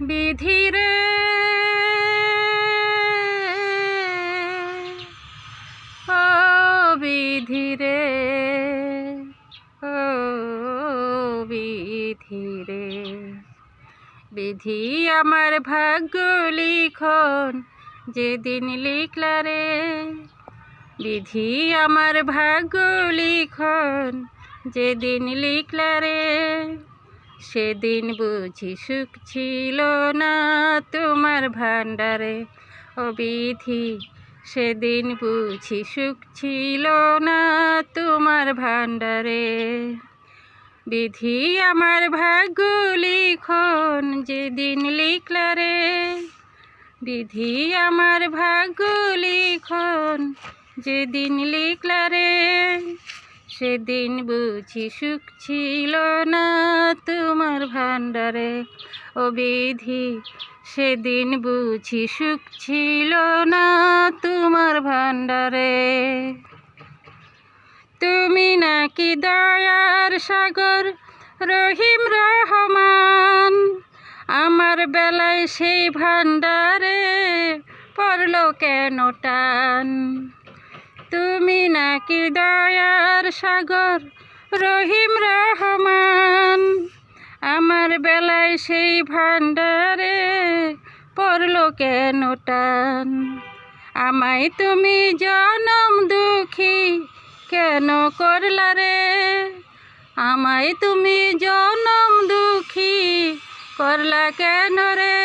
বিধিরে। ও বিধিরে ও বিধিরে। বিধি আমার ভাগ্য লিখন, যেদিন লিখলা রে। বিধি আমার ভাগ্য লিখন, যেদিন লিখলা রে। সেদিন বুঝি সুখ ছিল না তোমার ভাণ্ডারে। ও বিধি সেদিন বুঝি সুখ ছিল না তোমার ভাণ্ডারে। বিধি আমার ভাগ্য লিখন যেদিন লিখলা রে। বিধি আমার ভাগ্য লিখন যেদিন লিখলা রে। সেদিন বুঝি সুখ ছিল না তোমার ভাণ্ডারে। ও বিধি সেদিন বুঝি সুখ ছিল না তোমার ভাণ্ডারে। তুমি নাকি দয়ার সাগর, রহিম রহমান। আমার বেলায় সেই ভাণ্ডারে পড়ল কেন টান? তুমি নাকি দয়ার সাগর, রহিম রহমান। আমার বেলায় সেই ভাণ্ডারে পড়ল কেন টান? আমায় তুমি জনম দুঃখী কেন করলা রে? আমায় তুমি জনম দুঃখী করলা কেন রে?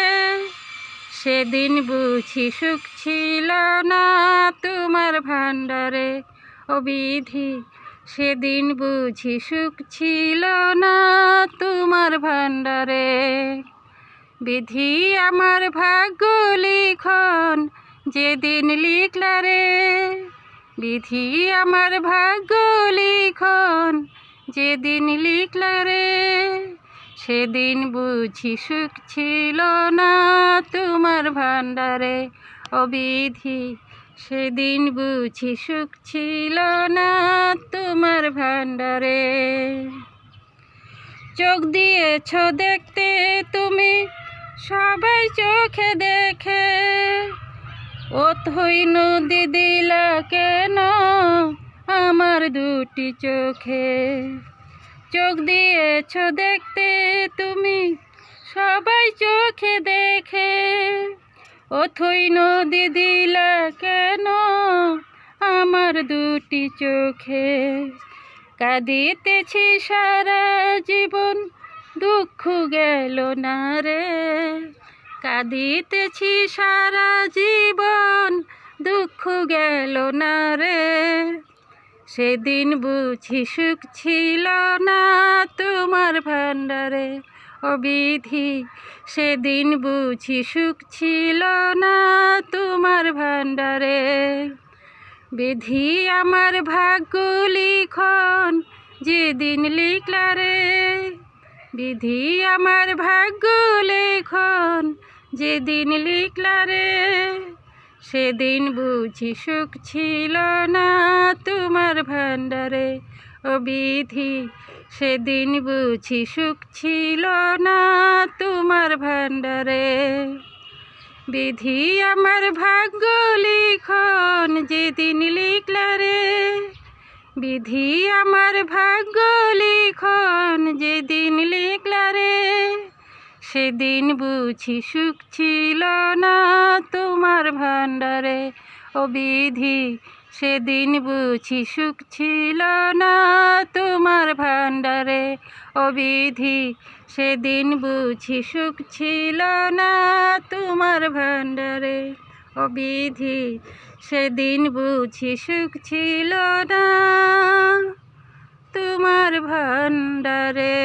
সেদিন বুঝি সুখ ছিল না তোমার ভাণ্ডারে। ও বিধি সেদিন বুঝি সুখ ছিল না তোমার ভাণ্ডারে। বিধি আমার ভাগ্য লিখন যেদিন লিখলা রে। বিধি আমার ভাগ্য লিখন যেদিন লিখলা রে। সেদিন বুঝি সুখ ছিল না তোমার ভাণ্ডারে। অবিধি সেদিন বুঝি সুখ ছিল না তোমার ভাণ্ডারে। চোখ দিয়েছ দেখতে তুমি, সবাই চোখে দেখে। ওথই নদী দিলা কেন আমার দুটি চোখে? চোখ দিয়েছ দেখতে তুমি, সবাই চোখে দেখে। ওথই নদী দিলা কেন? আমার দুটি চোখে কাঁদিতেছি সারা জীবন, দুঃখ গেল না রে? কাঁদিতেছি সারা জীবন, দুঃখ গেল না রে? সেদিন বুঝি সুখ ছিল না তোমার ভাণ্ডারে। অবিধি সেদিন বুঝি সুখ ছিল না তোমার ভাণ্ডারে। বিধি আমার ভাগ্য লিখন, যেদিন লিখলা রে। বিধি আমার ভাগ্য লেখন, যেদিন লিখলা রে। সেদিন বুঝি সুখ ছিল না তোমার ভাণ্ডারে। ও বিধি। সেদিন বুঝি সুখ ছিল না তোমার ভাণ্ডারে। বিধি আমার ভাগ্য লিখন যেদিন লিখলা রে। বিধি আমার ভাগ্য লিখন যেদিন লিখলা রে। সেদিন বুঝি সুখ ছিল না তোমার ভাণ্ডারে। ও বিধি সেদিন বুঝি সুখ ছিল না তোমার ভাণ্ডারে। অবিধি, সেদিন বুঝি সুখ ছিল না তোমার ভাণ্ডারে। অবিধি, সেদিন বুঝি সুখ ছিল না তোমার ভাণ্ডারে।